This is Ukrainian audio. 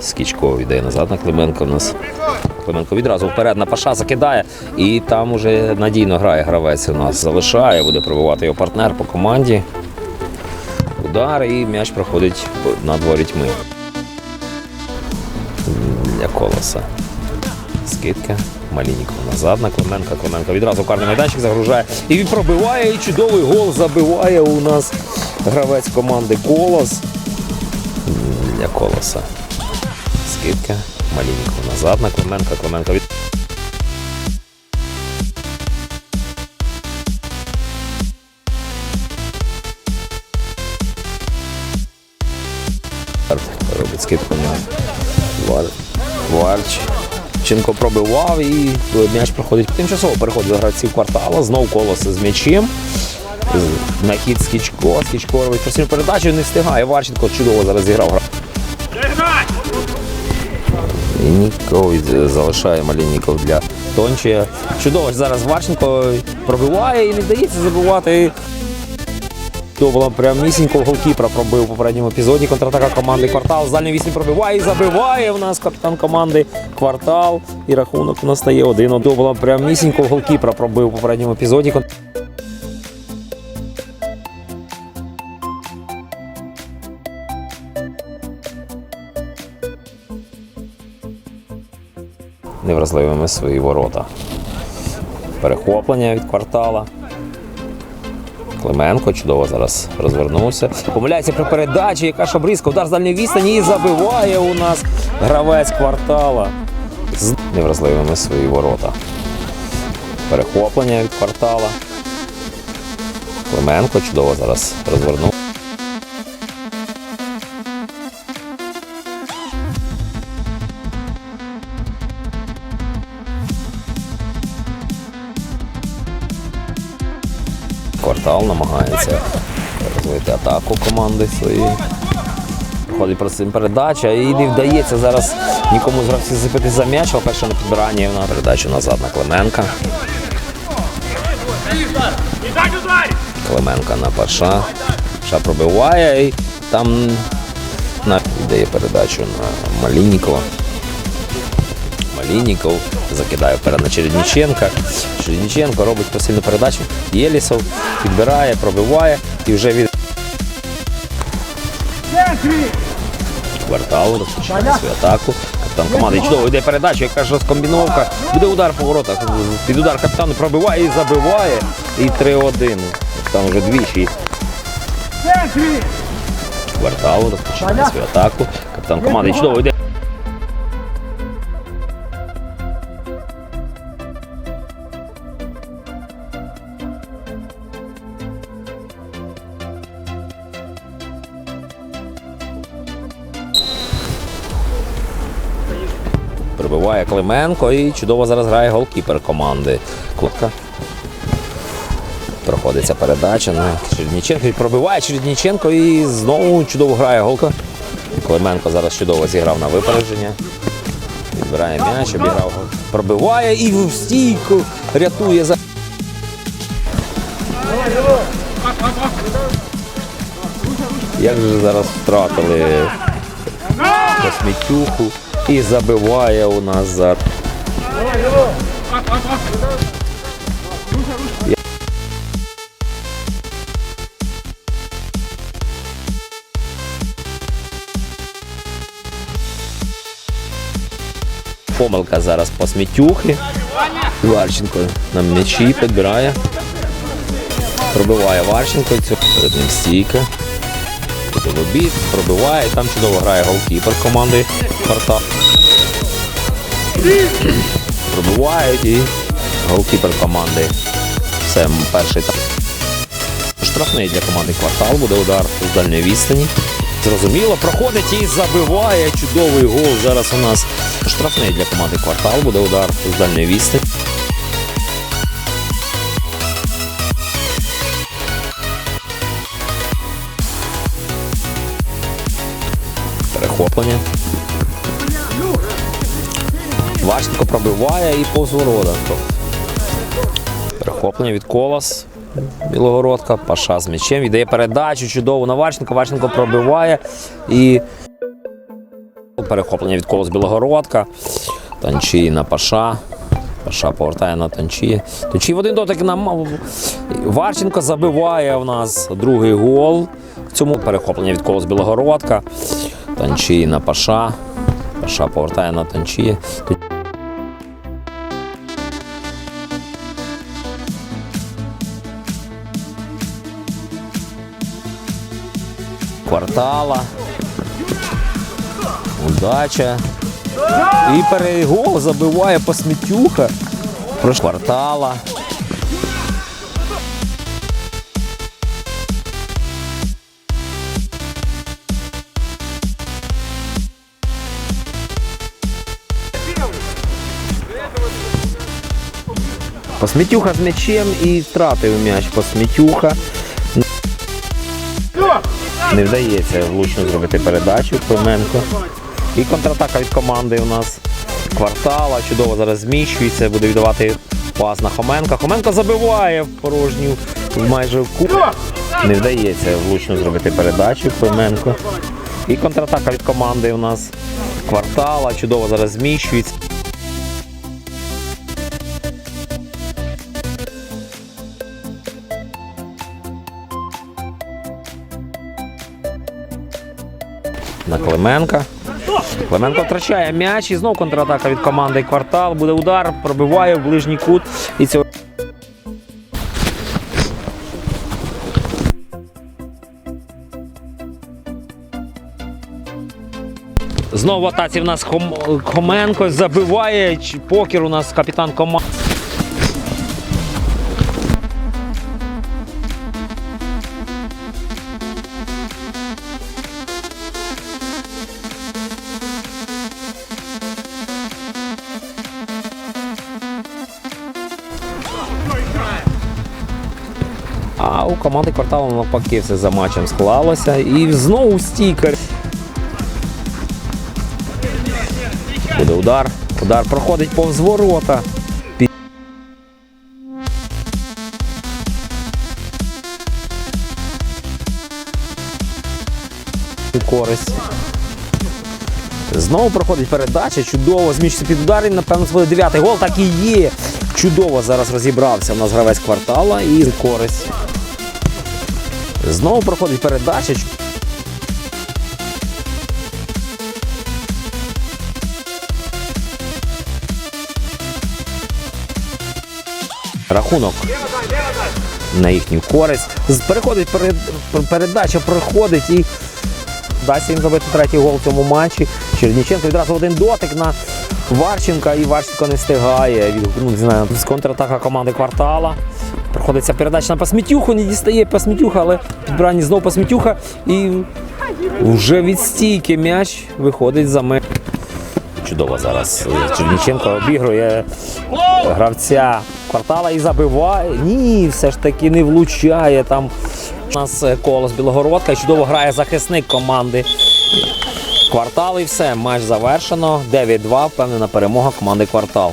Скічко йде назад на Клименко в нас. Клименко відразу вперед на паша закидає, і там уже надійно грає гравець у нас. Залишає, буде пробивати його партнер по команді. Удар і м'яч проходить над ворітьми. Для колоса. Скидка. Малініков назад на Клименка. Клименко відразу карний майданчик загружає. І він пробиває, і чудовий гол забиває у нас гравець команди Колос. Для колоса. Скидка. Малініков назад на Клименка. Клименко від. Робить скидку на Вар... Варч. Ченко пробивав і м'яч проходить. Тимчасово переходить до гравців квартала. Знову колоси з м'ячем. З- На хід Скічко. Скічко робить простільну передачу, не встигає. Варченко чудово зараз зіграв. Малініков від- залишає Малініков для Тончія. Чудово зараз Варченко пробиває і не вдається забивати. То була прям місінько голкіпера пробив у попередньому епізоді. Контратака команди Квартал. З дальньої вісні пробиває і забиває у нас капітан команди Квартал. І рахунок у нас стає 1 То була прям місінько голкіпера пробив у попередньому епізоді. Невразливими свої ворота. Перехоплення від квартала. Клименко чудово зараз розвернувся. Помиляється при передачі, яка ж обрізка, удар з дальньої відстані і забиває у нас гравець квартала з невразливими свої ворота. Перехоплення від квартала. Клименко чудово зараз розвернув. Квартал намагається розвити атаку команди своєї. Проходить просим передача і не вдається зараз нікому з гравців зацепити за м'яч, але перше на підбиранні на передачу назад на Клименка. Клименка на Паша. Ша пробиває і там на віддає передачу на Малінікова. Малініков закидає вперед на Чередніченка. Чередніченко робить посильну передачу. Єлісов підбирає, пробиває і вже від кварталу розпочинає свою атаку. Капітан команди чудово йде передача, яка ж розкомбіновка. Буде удар по воротах. Під удар капітану пробиває і забиває. І 3-1. Там вже двічі. Квартал розпочинає свою атаку. Капітан команди чудово йде. Прибиває Клименко і чудово зараз грає голкіпер команди. Клопка. Проходиться передача на Чередніченко. І Пробиває Чередніченко і знову чудово грає голка. Клименко зараз чудово зіграв на випередження. Відбирає м'яч, обіграв. Пробиває і в стійку рятує за. Як же зараз втратили Космітюху і забиває у нас за. Помилка зараз по смітюхи. Варченко на м'ячі підбирає. Пробиває Варченко, цю перед ним стійка. В обід, пробиває, там чудово грає голкіпер команди Квартал. Пробивають і голкіпер команди. Все, перший там. Штрафний для команди квартал, буде удар з дальньої відстані. Зрозуміло, проходить і забиває чудовий гол. Зараз у нас штрафний для команди квартал, буде удар з дальньої відстані. Перехоплення. Ващенко пробиває і повз ворота. Перехоплення від колос. Білогородка, Паша з м'ячем. Віддає передачу чудово на Варченко. Варченко пробиває і перехоплення від колос Білогородка. Танчій на Паша. Паша повертає на Танчі. Танчій в один дотик на Варченко забиває в нас другий гол. В цьому перехоплення від колос Білогородка. Танчій на Паша. Паша повертає на Танчі. Квартала. Удача. І перегол забиває посмітюха. Прош квартала. Посмітюха з м'ячем і втратив м'яч Посмітюха. Не вдається влучно зробити передачу Клименко. І контратака від команди у нас квартала. Чудово зараз зміщується, буде віддавати пас на Хоменка. Хоменко забиває в порожню майже в куб. Не вдається влучно зробити передачу Клименко. І контратака від команди у нас квартала. Чудово зараз зміщується. На Клименка. Клименко втрачає м'яч і знов контратака від команди квартал. Буде удар, пробиває в ближній кут. І цього. Знову атаці в нас Хом... Хоменко забиває. Покер у нас капітан команди. У команди кварталу навпаки все за матчем склалося. І знову стікер. Буде удар. Удар проходить повз ворота. Користь. Знову проходить передача. Чудово зміщиться під удар. І, напевно, це буде дев'ятий гол. Так і є. Чудово зараз розібрався. У нас гравець квартала і користь. Знову проходить передача. Рахунок на їхню користь. Переходить перед, передача, проходить і дасть їм забити третій гол в цьому матчі. Черніченко відразу один дотик на Варченка, і Варченко не встигає. Від, ну, не знаю, з контратака команди квартала. Проходиться передача на Посмітюху, не дістає Посмітюха, але підбирання знову Посмітюха. І вже від стійки м'яч виходить за меж. Чудово зараз. е, Черніченко обігрує гравця квартала і забиває. Ні, все ж таки не влучає. Там у нас е, колос Білогородка. Чудово грає захисник команди. Квартал і все. Матч завершено. 9-2. Впевнена перемога команди квартал.